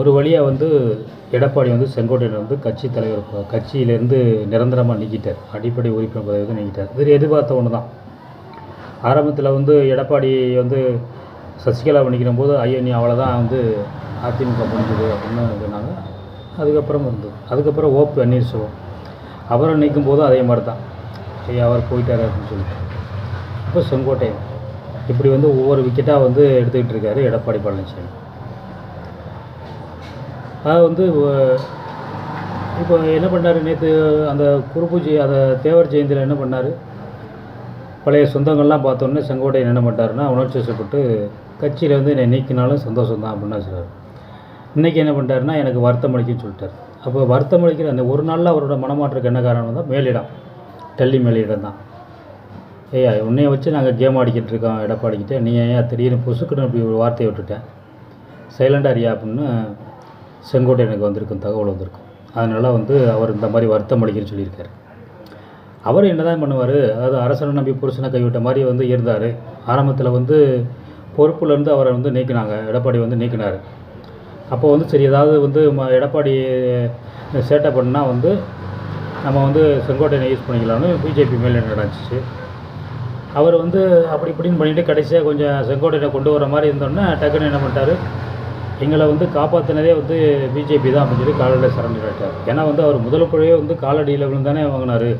ஒரு வழியாக வந்து எடப்பாடி வந்து செங்கோட்டையன் வந்து கட்சி தலைவர் கட்சியிலேருந்து நிரந்தரமாக நீக்கிட்டார். அடிப்படை உறுப்பினர் பதவி வந்து நீக்கிட்டார். இது எதிர்பார்த்த ஒன்று தான். ஆரம்பத்தில் வந்து எடப்பாடி வந்து சசிகலா பண்ணிக்கிற போது ஐயோ நீ அவ்வளோதான் வந்து அதிமுக முடிஞ்சது அப்படின்னு சொன்னாங்க. அதுக்கப்புறம் இருந்தது. அதுக்கப்புறம் ஓ பன்னீர்செல்வம் அவரை நீக்கும் போதும் அதே மாதிரி தான் ஐயா அவர் போயிட்டார் அப்படின்னு சொல்லிட்டு. இப்போ செங்கோட்டையன் இப்படி வந்து ஒவ்வொரு விக்கெட்டாக வந்து எடுத்துக்கிட்டு இருக்காரு எடப்பாடி பழனிசாமி. அது வந்து இப்போ என்ன பண்ணார்? நேற்று அந்த குருபூஜை அதை தேவர் ஜெயந்தியில் என்ன பண்ணார்? பழைய சொந்தங்கள்லாம் பார்த்தோன்னே செங்கோட்டையன் என்ன பண்ணிட்டாருன்னா உணர்ச்சி வசப்பட்டு கட்சியில் வந்து என்னை நீக்கினாலும் சந்தோஷம் தான் அப்படின்னு சொல்கிறார் இன்றைக்கி என்ன பண்ணிட்டாருன்னா எனக்கு வருத்தம் அளிக்குன்னு சொல்லிட்டார். அப்போ வருத்தம் அளிக்கிற அந்த ஒரு நாளில் அவரோட மனமாற்றத்துக்கு என்ன காரணம் தான் மேலிடம். டெல்லி மேலிடம் தான். ஏய்யா உன்னைய வச்சு நாங்கள் கேம் ஆடிக்கிட்டு இருக்கோம் எடப்பாடிக்கிட்டே நீ ஏன் திடீர்னு பொசுக்குன்னு அப்படி ஒரு வார்த்தையை விட்டுட்டேன் சைலண்டாக அறியா அப்படின்னு செங்கோட்டையனுக்கு வந்திருக்கும் தகவல் வந்திருக்கும். அதனால் வந்து அவர் இந்த மாதிரி வருத்தம் அளிக்கிறேன்னு சொல்லியிருக்காரு. அவர் என்ன தான் பண்ணுவார் அதாவது அரசனை நம்பி புருஷனை கைவிட்ட மாதிரி வந்து இருந்தார். ஆரம்பத்தில் வந்து பொறுப்புலேருந்து அவரை வந்து நீக்கினாங்க எடப்பாடி வந்து நீக்கினார். அப்போ வந்து சரி ஏதாவது வந்து ம- எடப்பாடி சேட்டை பண்ணால் வந்து நம்ம வந்து செங்கோட்டையனை யூஸ் பண்ணிக்கலாம்னு பிஜேபி மேலே நடந்துச்சு. அவர் வந்து அப்படி இப்படின்னு பண்ணிட்டு கடைசியாக கொஞ்சம் செங்கோட்டையனை கொண்டு வர மாதிரி இருந்தோன்னே டக்குன்னு என்ன பண்ணிட்டார் எங்களை வந்து காப்பாற்றினதே வந்து பிஜேபி தான் அப்படின்னு சொல்லி காலையில் சரண்டர் ஆகிட்டார் ஏன்னா வந்து அவர் முதல் குழுவே வந்து காலடியில் விழுந்தானே வாங்கினார்.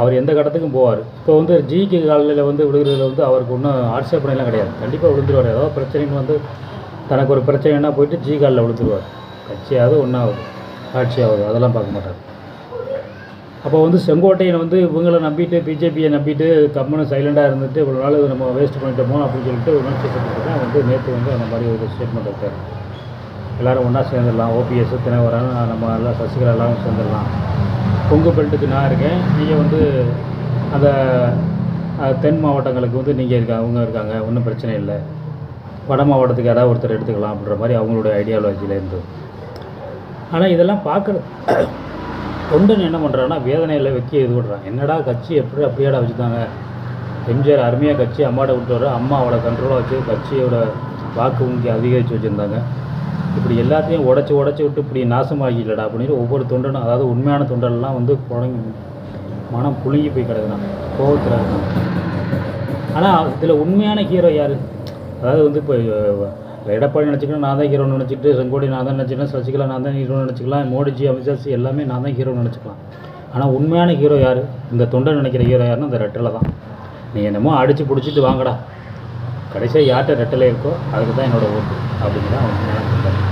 அவர் எந்த கட்டத்துக்கும் போவார். இப்போ வந்து ஜிகே காலையில் வந்து விழுகிறதுல வந்து அவருக்கு ஒன்றும் ஆட்சேபனைலாம் கிடையாது. கண்டிப்பாக விழுந்துருவார். ஏதாவது பிரச்சனைன்னு வந்து தனக்கு ஒரு பிரச்சனைனா போயிட்டு ஜி காலில் விழுந்துருவார். கட்சியாவது ஒன்றாவது ஆட்சியாவது. அதெல்லாம் பார்க்க மாட்டார். அப்போ வந்து செங்கோட்டையன் வந்து இவங்களை நம்பிட்டு பிஜேபியை நம்பிட்டு கம்முன்னு சைலண்டாக இருந்துட்டு இவ்வளோ நாள் நம்ம வேஸ்ட் பண்ணிட்டோமோ அப்படின்னு சொல்லிட்டு உணர்ச்சி சட்டத்துக்கு தான் வந்து நேற்று வந்து அந்த மாதிரி ஒரு ஸ்டேட்மெண்ட் இருக்கார் எல்லாரும் ஒன்றா சேர்ந்துடலாம். ஓபிஎஸ் தினவரன் நம்ம எல்லாம் சசிகலா எல்லாம் சேர்ந்துடலாம். கொங்கு பெல்ட்டுக்கு நான் இருக்கேன். நீங்கள் வந்து அந்த தென் மாவட்டங்களுக்கு வந்து நீங்கள் இருக்க அவங்க இருக்காங்க. ஒன்றும் பிரச்சனை இல்லை. வட மாவட்டத்துக்கு யாராவது ஒருத்தர் எடுத்துக்கலாம் அப்படின்ற மாதிரி அவங்களுடைய ஐடியாலஜியிலேருந்து ஆனால் இதெல்லாம் பார்க்குறது தொண்டன் என்ன பண்ணுறான்னா வேதனையில் வைக்க இது விடுறான் என்னடா கட்சி எப்படி அப்படியாடா வச்சுட்டாங்க. எம்ஜிஆர் அருமையாக கட்சி அம்மாட்ட விட்டு வர அம்மா அவளை கண்ட்ரோலாக வச்சு கட்சியோட வாக்கு வங்கி அதிகரித்து வச்சுருந்தாங்க. இப்படி எல்லாத்தையும் உடச்சி உடச்சி விட்டு இப்படி நாசமாகிக்கலடா அப்படின்னு ஒவ்வொரு தொண்டனும் அதாவது உண்மையான தொண்டரெல்லாம் வந்து குழங்கி மனம் புழுங்கி போய் கிடக்குறான் கோவத்தில் இருக்கான் ஆனால் இதில் உண்மையான ஹீரோ யார்? அதாவது வந்து இப்போ எடப்பாடி நினச்சிக்கலாம் நான் தான் ஹீரோன்னு நினச்சிட்டு செங்கோடி நான் தான் நினச்சிக்கலாம் சசிகலா நான் தான் ஹீரோன்னு நினச்சிக்கலாம் மோடிஜி அமித்ஷாஜி எல்லாமே நான் தான் ஹீரோன்னு நினச்சிக்கலாம். ஆனால் உண்மையான ஹீரோ யார்? இந்த தொண்டை நினைக்கிற ஹீரோ யாருன்னா இந்த ரெட்டலை தான். நீ என்னமோ அடித்து பிடிச்சிட்டு வாங்கடா. கடைசியாக யார்கிட்ட ரெட்டலை இருக்கோ அதுக்கு தான் என்னோடய ஓட்டு. அப்படிங்கிறதான் உண்மையான தொண்டை.